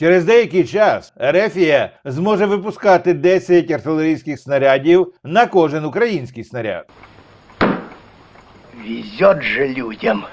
Через деякий час Ерефія зможе випускати 10 артилерійських снарядів на кожен український снаряд. Везет же людям.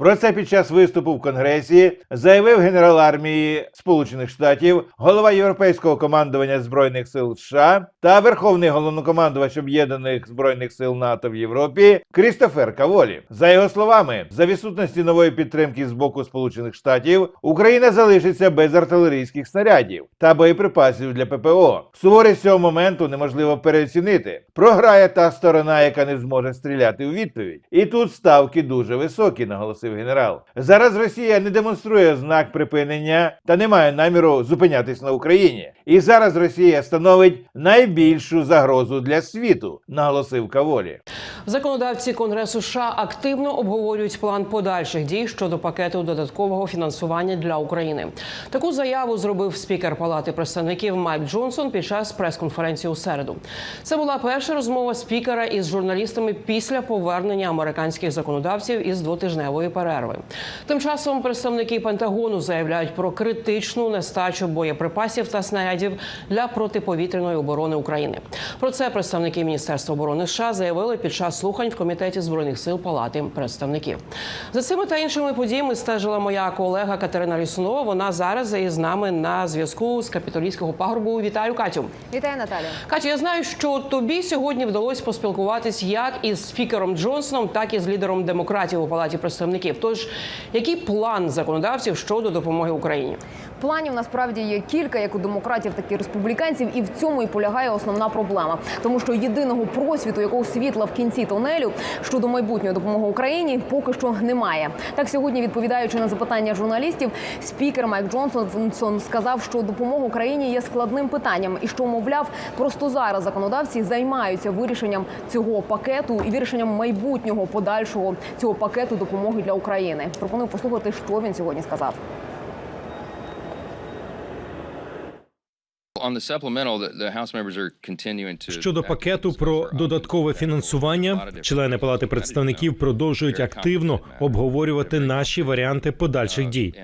Про це під час виступу в Конгресі заявив генерал армії Сполучених Штатів, голова Європейського командування збройних сил США та верховний головнокомандувач об'єднаних збройних сил НАТО в Європі Крістофер Каволі. За його словами, за відсутності нової підтримки з боку Сполучених Штатів Україна залишиться без артилерійських снарядів та боєприпасів для ППО. Суворість цього моменту неможливо переоцінити. Програє та сторона, яка не зможе стріляти у відповідь. І тут ставки дуже високі, наголосив генерал. Зараз Росія не демонструє знак припинення та не має наміру зупинятись на Україні. І зараз Росія становить найбільшу загрозу для світу, наголосив Каволі. Законодавці Конгресу США активно обговорюють план подальших дій щодо пакету додаткового фінансування для України. Таку заяву зробив спікер Палати представників Майк Джонсон під час прес-конференції у середу. Це була перша розмова спікера із журналістами після повернення американських законодавців із двотижневої перерви. Тим часом представники Пентагону заявляють про критичну нестачу боєприпасів та снарядів для протиповітряної оборони України. Про це представники Міністерства оборони США заявили під час слухань в комітеті збройних сил Палати представників. За цими та іншими подіями стежила моя колега Катерина Лісунова. Вона зараз із нами на зв'язку з капітолійського пагорбу. Вітаю Катю. Вітаю, Наталя. Катю, я знаю, що тобі сьогодні вдалося поспілкуватись як із спікером Джонсоном, так і з лідером демократів у палаті представників. Тож, який план законодавців щодо допомоги Україні? Планів насправді є кілька, як у демократів, так і республіканців, і в цьому і полягає основна проблема, тому що єдиного просвіту, якого світла в кінці тунелю щодо майбутньої допомоги Україні, поки що немає. Так сьогодні, відповідаючи на запитання журналістів, спікер Майк Джонсон сказав, що допомога Україні є складним питанням, і що мовляв, просто зараз законодавці займаються вирішенням цього пакету і вирішенням майбутнього подальшого цього пакету допомоги для України. Пропоную послухати, що він сьогодні сказав. On the supplemental, the, the House members are continuing to Щодо пакету про додаткове фінансування, члени Палати представників продовжують активно обговорювати наші варіанти подальших дій.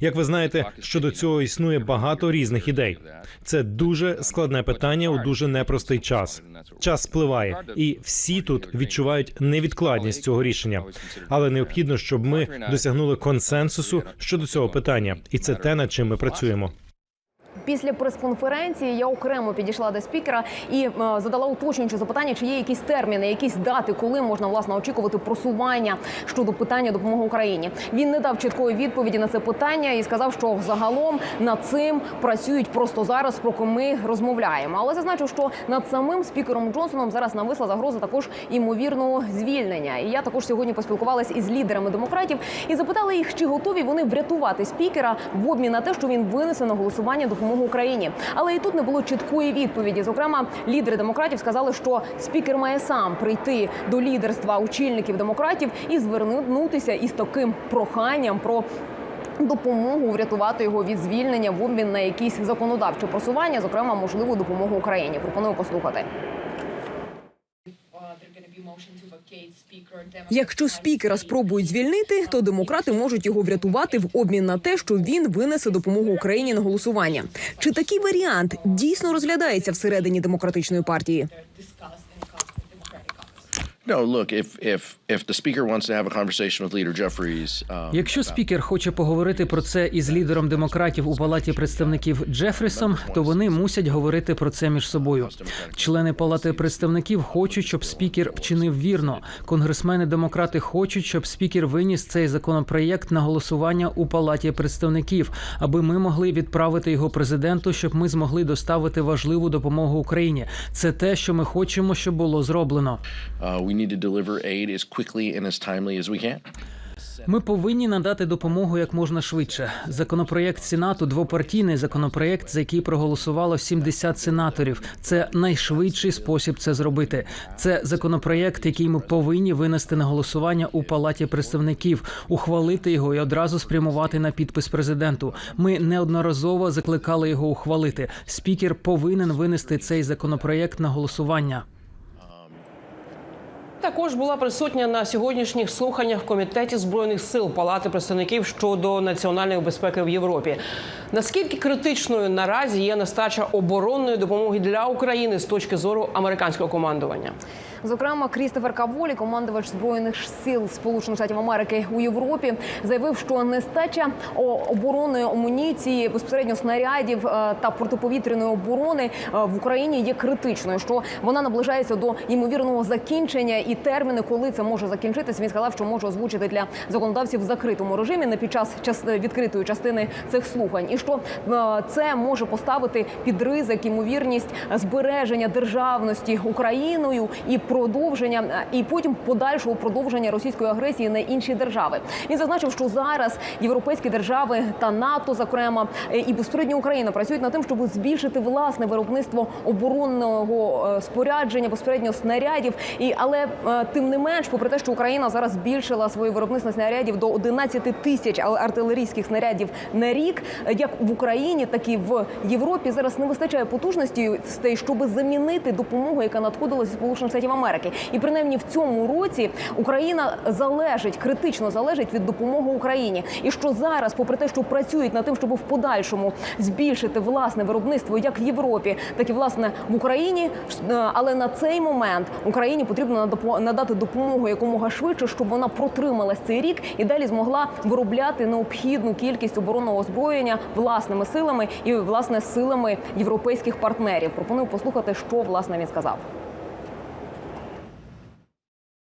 Як ви знаєте, щодо цього існує багато різних ідей. Це дуже складне питання у дуже непростий час. Час спливає, і всі тут відчувають невідкладність цього рішення. Але необхідно, щоб ми досягнули консенсусу щодо цього питання, і це те, над чим ми працюємо. Після прес-конференції я окремо підійшла до спікера і е, задала уточнююче запитання, чи є якісь терміни, якісь дати, коли можна власне очікувати просування щодо питання допомоги Україні. Він не дав чіткої відповіді на це питання і сказав, що загалом над цим працюють просто зараз, поки ми розмовляємо. Але зазначив, що над самим спікером Джонсоном зараз нависла загроза також імовірного звільнення. І я також сьогодні поспілкувалася із лідерами демократів і запитала їх, чи готові вони врятувати спікера в обмін на те, що він винесе на голосування допомогу Україні. Але і тут не було чіткої відповіді. Зокрема, лідери демократів сказали, що спікер має сам прийти до лідерства очільників демократів і звернутися із таким проханням про. Допомогу врятувати його від звільнення в обмін на якісь законодавчі просування, зокрема можливу допомогу Україні. Пропоную послухати. Якщо спікера спробують звільнити, то демократи можуть його врятувати в обмін на те, що він винесе допомогу Україні на голосування. Чи такий варіант дійсно розглядається всередині демократичної партії? No, look, if if if the speaker wants to have a conversation with leader Jeffries, um, Якщо спікер хоче поговорити про це із лідером демократів у палаті представників Джефрісом, то вони мусять говорити про це між собою. Члени палати представників хочуть, щоб спікер вчинив вірно. Конгресмени демократи хочуть, щоб спікер виніс цей законопроєкт на голосування у палаті представників, аби ми могли відправити його президенту, щоб ми змогли доставити важливу допомогу Україні. Це те, що ми хочемо, щоб було зроблено. uh, Ми повинні надати допомогу як можна швидше. Законопроєкт Сенату двопартійний законопроєкт, за який проголосувало 70 сенаторів. Це найшвидший спосіб це зробити. Це законопроєкт, який ми повинні винести на голосування у палаті представників, ухвалити його і одразу спрямувати на підпис президенту. Ми неодноразово закликали його ухвалити. Спікер повинен винести цей законопроєкт на голосування. Також була присутня на сьогоднішніх слуханнях в комітеті збройних сил Палати представників щодо національної безпеки в Європі. Наскільки критичною наразі є нестача оборонної допомоги для України з точки зору американського командування? Зокрема, Крістофер Каволі, командувач збройних сил Сполучених Штатів Америки у Європі, заявив, що нестача оборонної амуніції, безпосередньо снарядів е, та протиповітряної оборони е, в Україні є критичною. Що вона наближається до ймовірного закінчення і терміни, коли це може закінчитися. Він сказав, що може озвучити для законодавців в закритому режимі не під час час відкритої частини цих слухань, і що е, це може поставити під ризик ймовірність збереження державності Україною і продовження і потім подальшого продовження російської агресії на інші держави. Він зазначив, що зараз європейські держави та НАТО, зокрема, і безпосередньо Україна працюють над тим, щоб збільшити власне виробництво оборонного е, спорядження, безпосередньо снарядів. І але е, тим не менш, попри те, що Україна зараз збільшила своє виробництво снарядів до 11 тисяч ар- артилерійських снарядів на рік, як в Україні, так і в Європі зараз не вистачає потужності, щоб замінити допомогу, яка надходила зі сполучених штатів. І принаймні в цьому році Україна залежить критично залежить від допомоги Україні. І що зараз, попри те, що працюють над тим, щоб в подальшому збільшити власне виробництво як в Європі, так і власне в Україні. е, Але на цей момент Україні потрібно надати допомогу якомога швидше, щоб вона протрималась цей рік і далі змогла виробляти необхідну кількість оборонного озброєння власними силами і власне силами європейських партнерів. Пропоную послухати, що власне він сказав.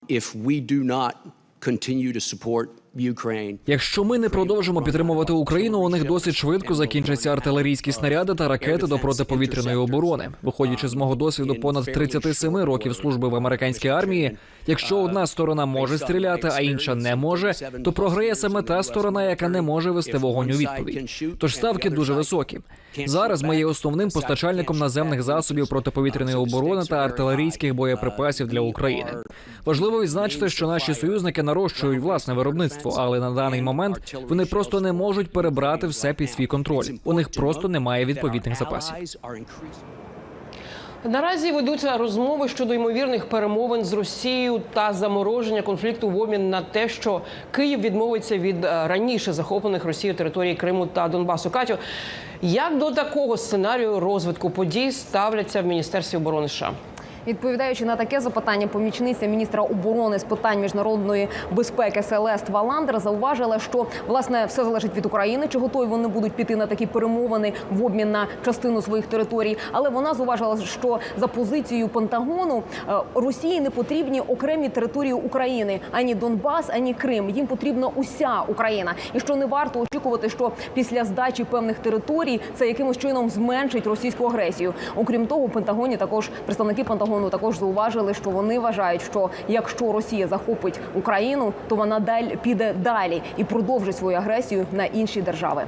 If we do not continue to support. Якщо ми не продовжимо підтримувати Україну, у них досить швидко закінчаться артилерійські снаряди та ракети до протиповітряної оборони. Виходячи з мого досвіду понад 37 років служби в американській армії, якщо одна сторона може стріляти, а інша не може, то програє саме та сторона, яка не може вести вогонь у відповідь. Тож ставки дуже високі. Зараз ми є основним постачальником наземних засобів протиповітряної оборони та артилерійських боєприпасів для України. Важливо відзначити, що наші союзники нарощують власне виробництво, але на даний момент вони просто не можуть перебрати все під свій контроль. У них просто немає відповідних запасів. Наразі ведуться розмови щодо ймовірних перемовин з Росією та замороження конфлікту в обмін на те, що Київ відмовиться від е, раніше захоплених Росією територій Криму та Донбасу. Катю, як до такого сценарію розвитку подій ставляться в Міністерстві оборони США? Відповідаючи на таке запитання, помічниця міністра оборони з питань міжнародної безпеки Селест Валандер зауважила, що власне все залежить від України, чи готові вони будуть піти на такі перемовини в обмін на частину своїх територій. Але вона зауважила, що за позицією Пентагону е, Росії не потрібні окремі території України ані Донбас, ані Крим. Їм потрібна уся Україна, і що не варто очікувати, що після здачі певних територій це якимось чином зменшить російську агресію. Окрім того, у Пентагоні також представники Пентагону також зауважили, що вони вважають, що якщо Росія захопить Україну, то вона далі піде далі і продовжить свою агресію на інші держави.